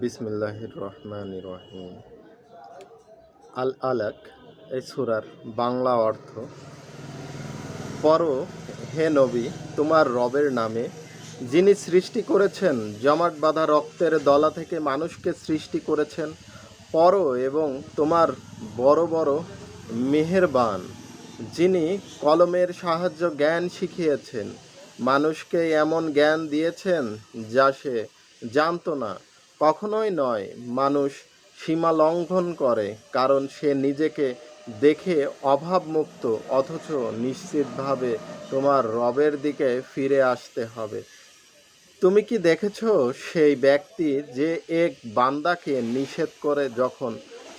বিসমিল্লাহির রহমান রহিম আল আলাক, এই সুরার বাংলা অর্থ, পর হে নবী, তোমার রবের নামে, যিনি সৃষ্টি করেছেন, জমাট বাঁধা রক্তের দলা থেকে মানুষকে সৃষ্টি করেছেন, পর এবং তোমার বড় বড় মেহেরবান, যিনি কলমের সাহায্য জ্ঞান শিখিয়েছেন, মানুষকে এমন জ্ঞান দিয়েছেন, যা সে জানতো না। কখনোই নয়, মানুষ সীমা লঙ্ঘন করে, কারণ সে নিজেকে দেখে অভাবমুক্ত, অথচ নিশ্চিতভাবে তোমার রবের দিকে ফিরে আসতে হবে। তুমি কি দেখেছ সেই ব্যক্তি যে এক বান্দাকে নিষেধ করে যখন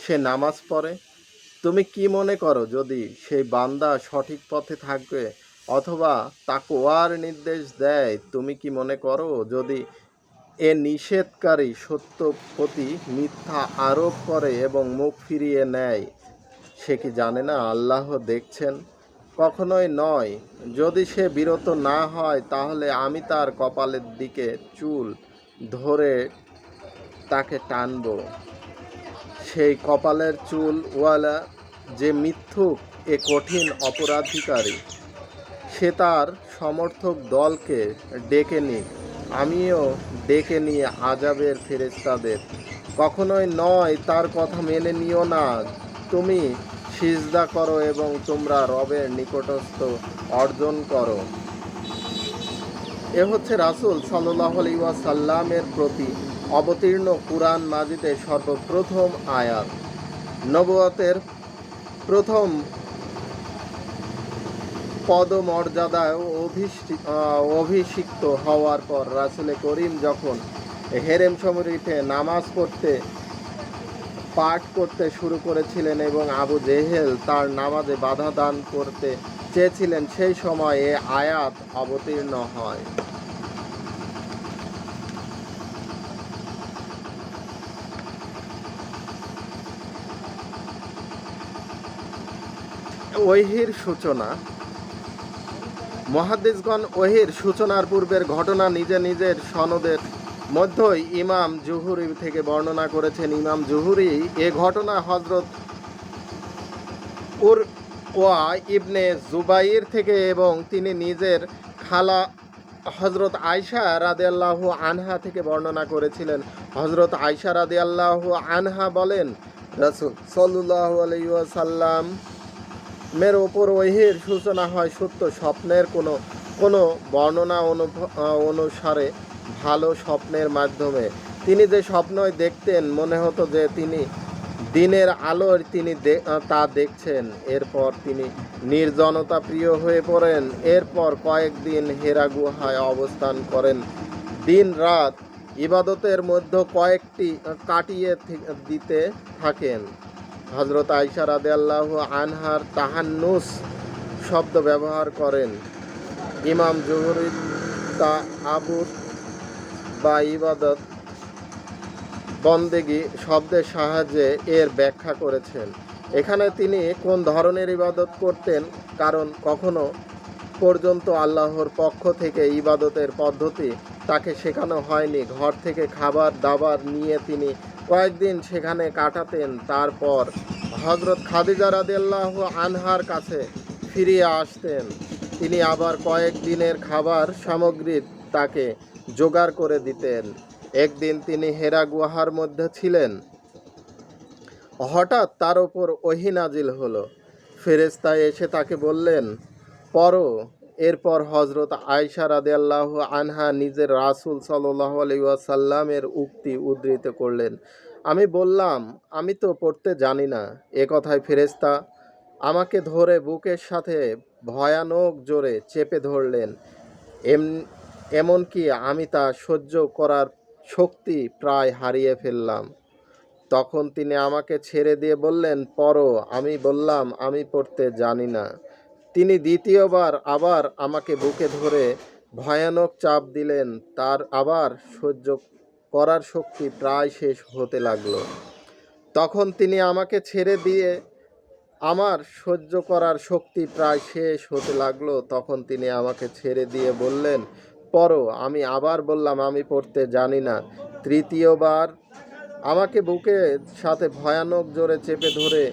সে নামাজ পড়ে? তুমি কি মনে করো যদি সেই বান্দা সঠিক পথে থাকবে অথবা তাকওয়ার নির্দেশ দেয়, তুমি কি মনে করো যদি এ নিষেধকারী সত্য প্রতি মিথ্যা আরোপ করে এবং মুখ ফিরিয়ে নেয়। সে কি জানে না আল্লাহ দেখছেন? কখনোই নয়। যদি সে বিরত না হয়, তাহলে আমি তার কপালের দিকে চুল ধরে তাকে টানবো। সেই কপালের চুল ওয়ালা যে মিথ্যুক, এ কঠিন অপরাধিকারী। সে তার সমর্থক দলকে ডেকে নিক। আমিও ডেকে নিয়ে আজাবের ফেরেস্তাদের কখনোই নয়, তার কথা মেনে নিও না। তুমি সিজদা করো এবং তোমরা রবের নিকটস্থ অর্জন করো। এ হচ্ছে রাসুল সাল্লাহ সাল্লামের প্রতি অবতীর্ণ কুরআন মাজিদের সর্বপ্রথম আয়াত। নবতের প্রথম পদমর্যাদায় আহ, অভিষিক্ত হওয়ার পর রাসুলে করিম যখন হেরেম সমরিফে নামাজ পড়তে পাঠ করতে শুরু করেছিলেন এবং আবু জেহেল তার নামাজে বাধা দান করতে চেয়েছিলেন সেই সময় এ আয়াত অবতীর্ণ হয়। ঐহির সূচনা মহাদিসগণ ওহির সূচনার পূর্বের ঘটনা নিজে নিজের সনদের মধ্যই ইমাম জুহুরি থেকে বর্ণনা করেছেন। ইমাম জুহুরি, এ ঘটনা হজরত উর ওয়া ইবনে জুবাইর থেকে এবং তিনি নিজের খালা হজরত আয়সা রাদিয়াল্লাহু আনহা থেকে বর্ণনা করেছিলেন। হজরত আয়সা রাদিয়াল্লাহু আনহা বলেন, রাসূল সাল্লাল্লাহু আলাইহি ওয়াসাল্লাম মের ওপর ওহির সূচনা হয় সত্য। স্বপ্নের কোনো কোনো বর্ণনা অনুসারে ভালো স্বপ্নের মাধ্যমে। তিনি যে স্বপ্নই দেখতেন, মনে হতো যে তিনি দিনের আলোর তিনি তা দেখছেন। এরপর তিনি নির্জনতা প্রিয় হয়ে পড়েন। এরপর কয়েকদিন হেরা গুহায় অবস্থান করেন। দিন রাত ইবাদতের মধ্যে কয়েকটি কাটিয়ে দিতে থাকেন। হজরত আইসা রাদে আল্লাহ আনহার তাহান্নুস শব্দ ব্যবহার করেন। ইমাম জহুরি তা আবুদ বা ইবাদত বন্দেগি শব্দের সাহায্যে এর ব্যাখ্যা করেছেন। এখানে তিনি কোন ধরনের ইবাদত করতেন, কারণ কখনো পর্যন্ত আল্লাহর পক্ষ থেকে ইবাদতের পদ্ধতি তাকে শেখানো হয়নি। ঘর থেকে খাবার দাবার নিয়ে তিনি কয়েকদিন সেখানে কাটাতেন। তারপর হজরত খাদিজা রাদিয়াল্লাহ আনহার কাছে ফিরিয়ে আসতেন। তিনি আবার কয়েক দিনের খাবার সামগ্রী তাকে জোগাড় করে দিতেন। একদিন তিনি হেরা গুহার মধ্যে ছিলেন। হঠাৎ তার ওপর ওহি নাজিল হলো। ফেরেস্তায় এসে তাকে বললেন, পড়ো। এরপর হজরত আয়সা রাদিয়াল্লাহু আনহা নিজের রাসূল সাল্লাল্লাহু আলাইহি ওয়াসাল্লামের উক্তি উদ্ধৃত করলেন। আমি বললাম, আমি তো পড়তে জানি না। এ কথায় ফেরেস্তা আমাকে ধরে বুকের সাথে ভয়ানক জোরে চেপে ধরলেন। এম, এমনকি আমি তা সহ্য করার শক্তি প্রায় হারিয়ে ফেললাম। তখন তিনি আমাকে ছেড়ে দিয়ে বললেন, পড়ো। আমি বললাম, আমি পড়তে জানি না। তিনি দ্বিতীয়বার আবার আমাকে বুকে ধরে ভয়ানক চাপ দিলেন, তার আবার সহ্য করার শক্তি প্রায় শেষ হতে লাগল। তখন তিনি আমাকে ছেড়ে দিয়ে আমার সহ্য করার শক্তি প্রায় শেষ হতে লাগল। তখন তিনি আমাকে ছেড়ে দিয়ে বললেন, পড়ো। আমি আবার বললাম, আমি পড়তে জানি না। তৃতীয়বার আমাকে বুকে সাথে ভয়ানক জোরে চেপে ধরে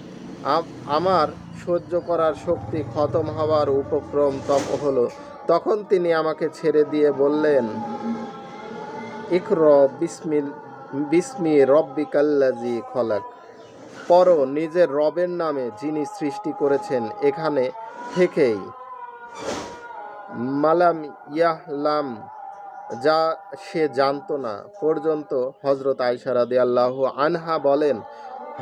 আমার সহ্য করার শক্তি খতম হওয়ার উপক্রম হলো। তখন তিনি আমাকে ছেড়ে দিয়ে বললেন, ইকর বিসমিল বিসমি রব্বিকাল্লাজি খলাক। পর নিজের রবের নামে যিনি সৃষ্টি করেছেন, এখানে থেকেই মালাম ইয়াহলাম, যা সে জানতো না। পর্যন্ত হজরত আয়সা রাদি আল্লাহ আনহা বলেন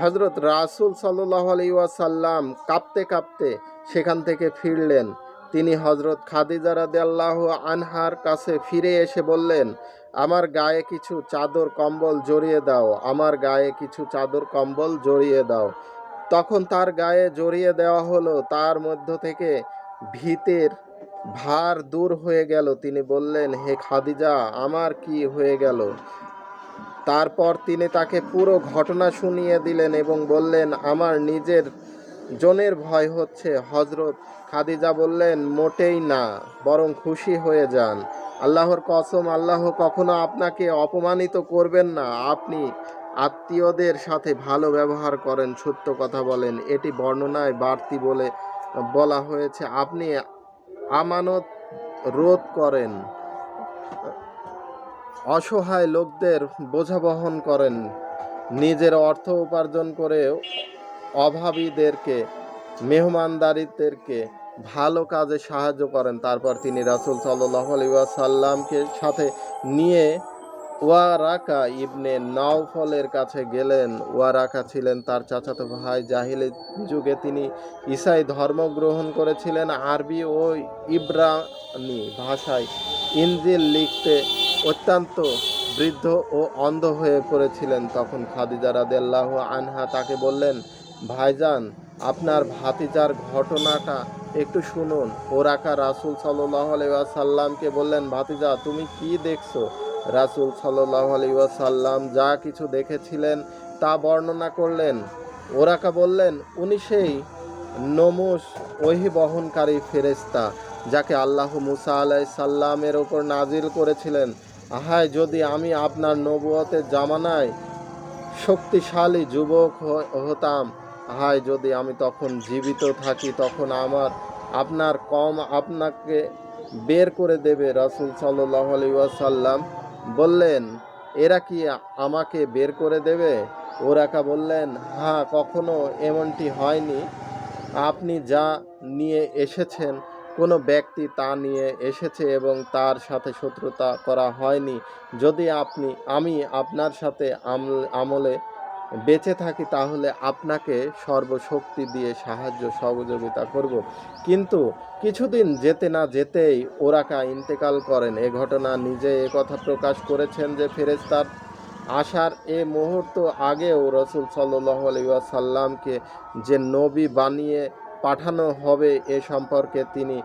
হজরত রাসুল সাল্লাহ আলাইসাল্লাম কাঁপতে কাঁপতে সেখান থেকে ফিরলেন। তিনি হজরত খাদিজা রাদি আল্লাহ আনহার কাছে ফিরে এসে বললেন, আমার গায়ে কিছু চাদর কম্বল জড়িয়ে দাও, আমার গায়ে কিছু চাদর কম্বল জড়িয়ে দাও। তখন তার গায়ে জড়িয়ে দেওয়া হলো, তার মধ্য থেকে ভীতের ভার দূর হয়ে গেল। তিনি বললেন, হে খাদিজা, আমার কি হয়ে গেল? তারপর তিনি তাকে পুরো ঘটনা শুনিয়ে দিলেন এবং বললেন, আমার নিজের জনের ভয় হচ্ছে। হজরত খাদিজা বললেন, মোটেই না, বরং খুশি হয়ে যান। আল্লাহর কসম, আল্লাহ কখনো আপনাকে অপমানিত করবেন না। আপনি আত্মীয়দের সাথে ভালো ব্যবহার করেন, সত্য কথা বলেন। এটি বর্ণনায় বাড়তি বলে বলা হয়েছে। আপনি আমানত রোধ করেন। অসহায় লোকদের বোঝা বহন করেন। নিজের অর্থ উপার্জন করে অভাবীদেরকে, মেহমানদারিদেরকে ভালো কাজে সাহায্য করেন। তারপর তিনি রাসুল সাল্লাহ সাল্লামকে সাথে নিয়ে ওয়ারাকা ইবনে নাওফলের কাছে গেলেন। ওয়ারাকা ছিলেন তার চাচাতো ভাই জাহিলি যুগে। তিনি ইসাই ধর্ম গ্রহণ করেছিলেন আরবি ও ইব্রানি ভাষায়। ইনজিল লিখতে অত্যন্ত বৃদ্ধ ও অন্ধ হয়ে পড়েছিলেন। তখন খাদিজা রাদেল্লাহ আনহা তাকে বললেন, ভাইজান, আপনার ভাতিজার ঘটনাটা একটু শুনুন। ওরাকা রাসুল সাল্লাহ সাল্লামকে বললেন, ভাতিজা, তুমি কি দেখছ? রাসুল সাল্লাহ সাল্লাম যা কিছু দেখেছিলেন তা বর্ণনা করলেন। ওরাকা বললেন, উনি সেই নমুস ওহি বহনকারী ফেরেস্তা যাকে আল্লাহ মুসা আলাই সাল্লামের ওপর নাজিল করেছিলেন। আহায়, যদি আমি আপনার নবুয়তের জামানায় শক্তিশালী যুবক হতাম হায় যদি আমি তখন জীবিত থাকি, তখন আমার, আপনার কম আপনাকে বের করে দেবে রাসুল সাল্লাহ সাল্লাম বললেন, এরা কি আমাকে বের করে দেবে? ওরাকা বললেন হ্যাঁ কখনো এমনটি হয়নি। আপনি যা নিয়ে এসেছেন, কোনো ব্যক্তি তা নিয়ে এসেছে এবং তার সাথে শত্রুতা করা হয়নি। যদি আপনি, আমি আপনার সাথে আমল- আমলে বেঁচে থাকি তাহলে আপনাকে সর্বশক্তি দিয়ে সাহায্য সহযোগিতা করব। কিন্তু কিছুদিন যেতে না যেতেই ওরাকা ইন্তেকাল করেন। এ ঘটনা নিজে এ কথা প্রকাশ করেছেন যে ফেরেস্তার আসার এ মুহূর্ত আগেও রসুল সাল্লাহ সাল্লামকে যে নবী বানিয়ে পাঠানো হবে এ সম্পর্কে তিনি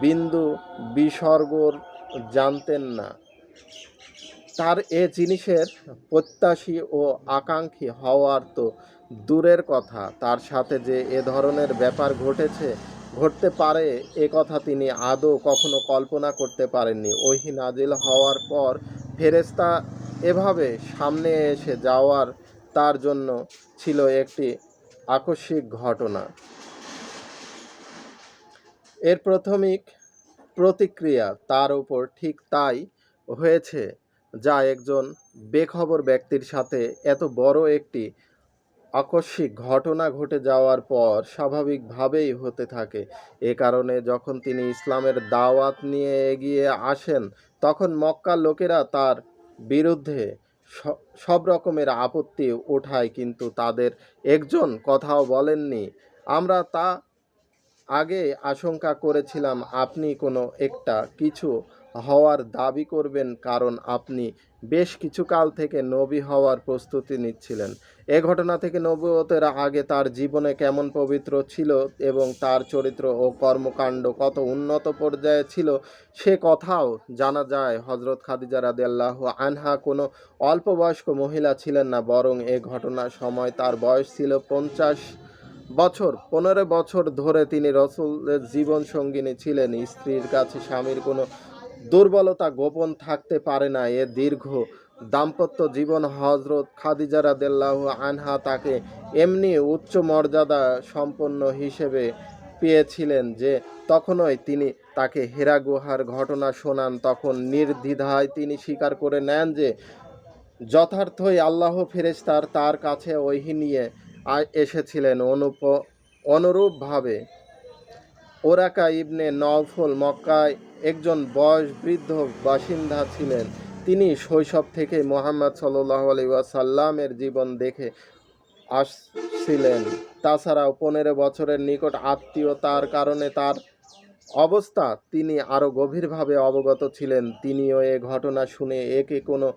বিন্দু বিসর্গর জানতেন না। তার এ জিনিসের প্রত্যাশী ও আকাঙ্ক্ষী হওয়ার তো দূরের কথা। তার সাথে যে এ ধরনের ব্যাপার ঘটেছে, ঘটতে পারে, এ কথা তিনি আদৌ কখনো কল্পনা করতে পারেননি। ওহি নাজিল হওয়ার পর ফেরেস্তা এভাবে সামনে এসে যাওয়ার তার জন্য ছিল একটি আকস্মিক ঘটনা। এর প্রাথমিক প্রতিক্রিয়া তার উপর ঠিক তাই হয়েছে। যা একজন বেখবর ব্যক্তির সাথে এত বড় একটি আকস্মিক ঘটনা ঘটে যাওয়ার পর স্বাভাবিকভাবেই হতে থাকে। এ কারণে যখন তিনি ইসলামের দাওয়াত নিয়ে এগিয়ে আসেন, তখন মক্কার লোকেরা তার বিরুদ্ধে সব রকমের আপত্তি ওঠায়, কিন্তু তাদের একজন কথাও বলেননি। আমরা তা আগে আশঙ্কা করেছিলাম, আপনি কোনো একটা কিছু হওয়ার দাবি করবেন কারণ আপনি বেশ কিছু কাল থেকে নবী হওয়ার প্রস্তুতি নিচ্ছিলেন। এ ঘটনা থেকে নবুয়তের আগে তার জীবনে কেমন পবিত্র ছিল এবং তার চরিত্র ও কর্মকাণ্ড কত উন্নত পর্যায়ে ছিল সে কথাও জানা যায়। হজরত খাদিজা রাদিয়াল্লাহ আনহা কোনো অল্প বয়স্ক মহিলা ছিলেন না, বরং এ ঘটনার সময় তার বয়স ছিল পঞ্চাশ বছর। পনেরো বছর ধরে তিনি রসুলের জীবন সঙ্গিনী ছিলেন। স্ত্রীর কাছে স্বামীর কোনো দুর্বলতা গোপন থাকতে পারে না। এ দীর্ঘ দাম্পত্য জীবন হজরত খাদিজা রাদেল্লাহ আনহা তাকে এমনি উচ্চ মর্যাদা সম্পন্ন হিসেবে পেয়েছিলেন যে তখনই তিনি তাকে হেরা গুহার ঘটনা শোনান। তখন নির্দ্বিধায় তিনি স্বীকার করে নেন যে যথার্থই আল্লাহ ফেরেশতার তার কাছে ওহি নিয়ে এসেছিলেন। অনুপ, অনুরূপভাবে ওরাকা ইবনে নফল মক্কায় একজন বয়স বৃদ্ধ বাসিন্দা ছিলেন। তিনি শৈশব থেকে মোহাম্মদ সাল্লাহ আলী ওয়াসাল্লামের জীবন দেখে আসছিলেন। তাছাড়াও পনেরো বছরের নিকট আত্মীয়তার কারণে তার অবস্থা তিনি আরও গভীরভাবে অবগত ছিলেন। তিনিও এ ঘটনা শুনে একে কোনো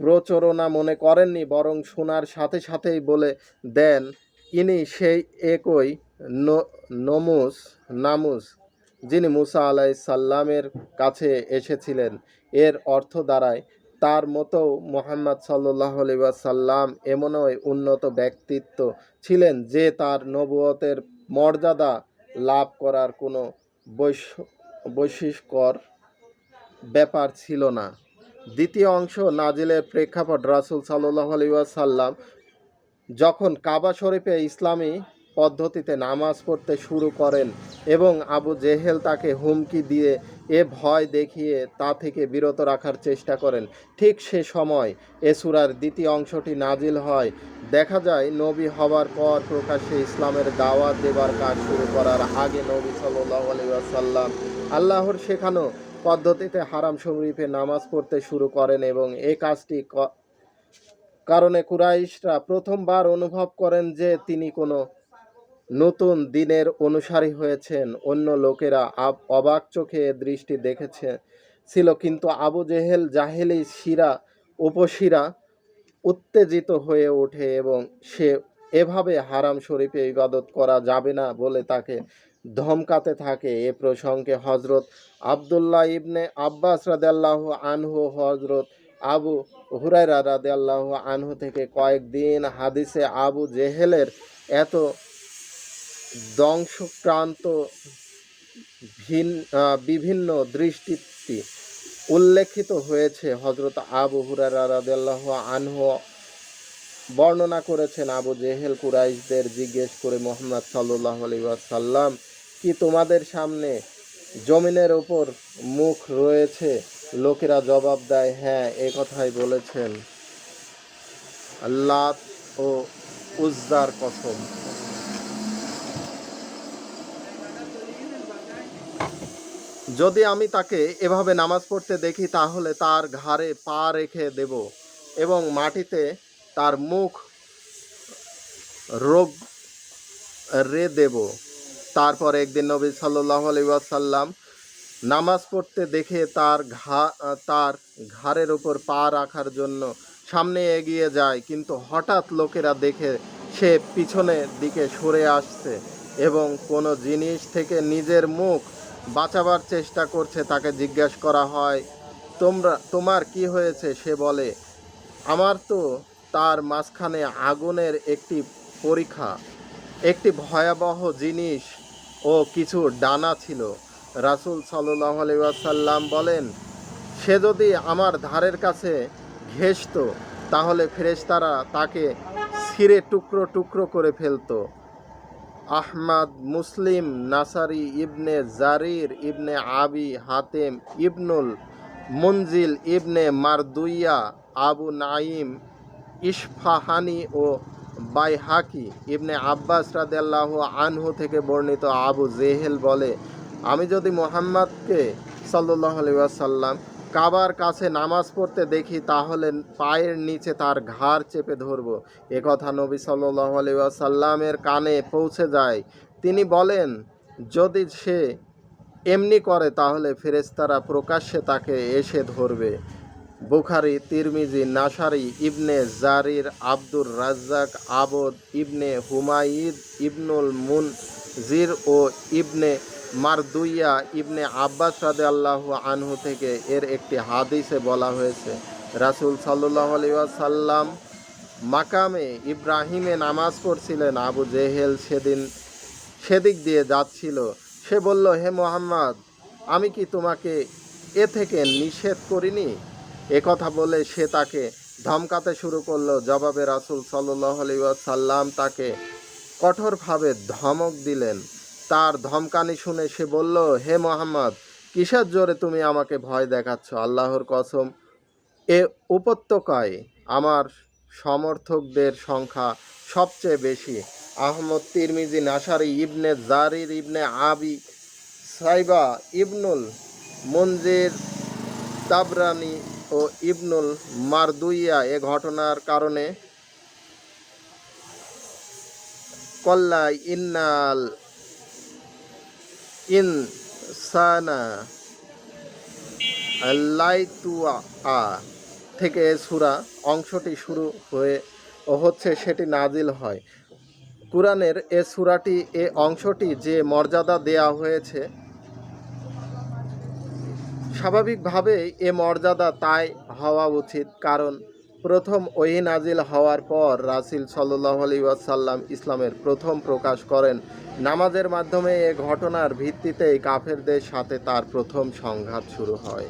প্রচরণা মনে করেননি, বরং শোনার সাথে সাথেই বলে দেন, ইনি সেই একই নমুস, নামুস যিনি মুসা আলাই সাল্লামের কাছে এসেছিলেন, এর অর্থ দ্বারায় তার মতো মোহাম্মদ সাল্লাহ সাল্লাম এমনই উন্নত ব্যক্তিত্ব ছিলেন যে তার নবুয়তের মর্যাদা লাভ করার কোনো বৈশ- বৈশিষ্ট্যকর ব্যাপার ছিল না। দ্বিতীয় অংশ নাজিলের প্রেক্ষাপট রাসুল সাল্লাহ সাল্লাম যখন কাবা শরীফে ইসলামী পদ্ধতিতে নামাজ পড়তে শুরু করেন এবং আবু জেহেল তাকে হুমকি দিয়ে এ ভয় দেখিয়ে তা থেকে বিরত রাখার চেষ্টা করেন। ঠিক সে সময় এ সূরার দ্বিতীয় অংশটি নাজিল হয়। দেখা যায়, নবী হবার পর প্রকাশ্যে ইসলামের দাওয়াত দেবার কাজ শুরু করার আগে নবী সাল্লাহ আসাল্লাম আল্লাহর শেখানো পদ্ধতিতে হারাম শরীফে নামাজ পড়তে শুরু করেন এবং এ কাজটি কারণে কুরাইশরা প্রথমবার অনুভব করেন যে তিনি কোনো নতুন দিনের অনুসারী হয়েছেন অন্য লোকেরা। অবাক চোখে দৃষ্টি দেখেছে। ছিল কিন্তু আবু জেহেল জাহেলি শিরা, উপশিরা উত্তেজিত হয়ে ওঠে এবং সে এভাবে হারাম শরীফে ইবাদত করা যাবে না বলে তাকে ধমকাতে থাকে। এ প্রসঙ্গে হজরত আবদুল্লাহ ইবনে আব্বাস রাদাল্লাহ আনহু হজরত আবু হুরাইরা রাদাল্লাহ আনহু থেকে কয়েকদিন হাদিসে আবু জেহেলের এত ধ্বংসক্রান্ত ভিন বিভিন্ন দৃষ্টিতে উল্লেখিত হয়েছে। হজরত আবু হুরারা রাদিয়াল্লাহ আনহু বর্ণনা করেছেন, আবু জেহেল কুরাইশদের জিজ্ঞেস করে মোহাম্মদ সাল্লাহ আলী সাল্লাম কি তোমাদের সামনে জমিনের ওপর মুখ রয়েছে? লোকেরা জবাব দেয় হ্যাঁ এ কথাই বলেছেন। আল্লাহ ও উজ্জার কসম। যদি আমি তাকে এভাবে নামাজ পড়তে দেখি, তাহলে তার ঘাড়ে পা রেখে দেব এবং মাটিতে তার মুখ রোগ রে দেব। তারপর একদিন নবী সাল্লাহ আলাইসাল্লাম নামাজ পড়তে দেখে তার ঘা, তার ঘাড়ের উপর পা রাখার জন্য সামনে এগিয়ে যায়, কিন্তু হঠাৎ লোকেরা দেখে সে পিছনের দিকে সরে আসছে এবং কোনো জিনিস থেকে নিজের মুখ বাঁচাবার চেষ্টা করছে, তাকে জিজ্ঞেস করা হয়, তোমরা, তোমার কি হয়েছে? সে বলে, আমার তো তার মাঝখানে আগুনের একটি পরীক্ষা, একটি ভয়াবহ জিনিস ও কিছু ডানা ছিল। রাসুল সাল্লাহ আসাল্লাম বলেন, সে যদি আমার ধারের কাছে ঘেসতো তাহলে ফেরেশতারা তাকে ছিঁড়ে টুকরো টুকরো করে ফেলতো। আহমাদ, মুসলিম, নাসারি, ইবনে জারির, ইবনে আবি, হাতেম, ইবনুল মুনজিল, ইবনে মারদুইয়া, আবু নাইম ইসফাহানি ও বাইহাকি। ইবনে আব্বাস রাদিয়াল্লাহু আনহু থেকে বর্ণিত আবু জেহেল বলে, আমি যদি মোহাম্মদকে সাল্লাহ আলিয়াসাল্লাম কাবার কাছে নামাজ পড়তে দেখি, তাহলে পায়ের নিচে তার ঘাড় চেপে ধরব। কথা নবী সাল্লাহ আলিয়াসাল্লামের কানে পৌঁছে যায়। তিনি বলেন, যদি সে এমনি করে, তাহলে ফেরেশতারা প্রকাশ্যে তাকে এসে ধরবে। বুখারি, Tirmidhi, Nasai, Ibn Jarir, Abdur Razzaq, Abd, Ibn Humaid, Ibnul Munzir ও ইবনে মারদুইয়া ইবনে আব্বাস রাদে আল্লাহ আনহু থেকে এর একটি হাদিসে বলা হয়েছে, রাসুল সাল্লাহ সাল্লাম মাকামে ইব্রাহিমে নামাজ পড়ছিলেন, আবু জেহেল সেদিন সেদিক দিয়ে যাচ্ছিল। সে বলল, হে মোহাম্মদ, আমি কি তোমাকে এ থেকে নিষেধ করিনি? একথা বলে সে তাকে ধমকাতে শুরু করল। জবাবে রাসুল সাল্লাহ সাল্লাম তাকে কঠোরভাবে ধমক দিলেন। তার ধমকানি শুনে সে বলল, হে মোহাম্মদ, কিসের জোরে তুমি আমাকে ভয় দেখাচ্ছ? আল্লাহর কসম, এ উপত্যকায় আমার সমর্থকদের সংখ্যা সবচেয়ে বেশি। আহমদ তিরমিজি, নাসারি ইবনে জারির ইবনে আবি সাইবা, ইবনুল মঞ্জির তাবরানি ও ইবনুল মারদুইয়া এ ঘটনার কারণে কল্লা ইন্নাল ইনসানা লাইতুয়া থেকে সুরা অংশটি শুরু হয়ে হচ্ছে সেটি নাজিল হয়। কোরআনের এ সুরাটি, এ অংশটি যে মর্যাদা দেয়া হয়েছে, স্বাভাবিকভাবেই এ মর্যাদা তাই হওয়া উচিত। কারণ প্রথম ওহি নাজিল হওয়ার পর রাসিল সাল্লাহ আলী ওয়াসাল্লাম ইসলামের প্রথম প্রকাশ করেন। নামাজের মাধ্যমে এ ঘটনার ভিত্তিতেই কাফেরদের সাথে তার প্রথম সংঘাত শুরু হয়।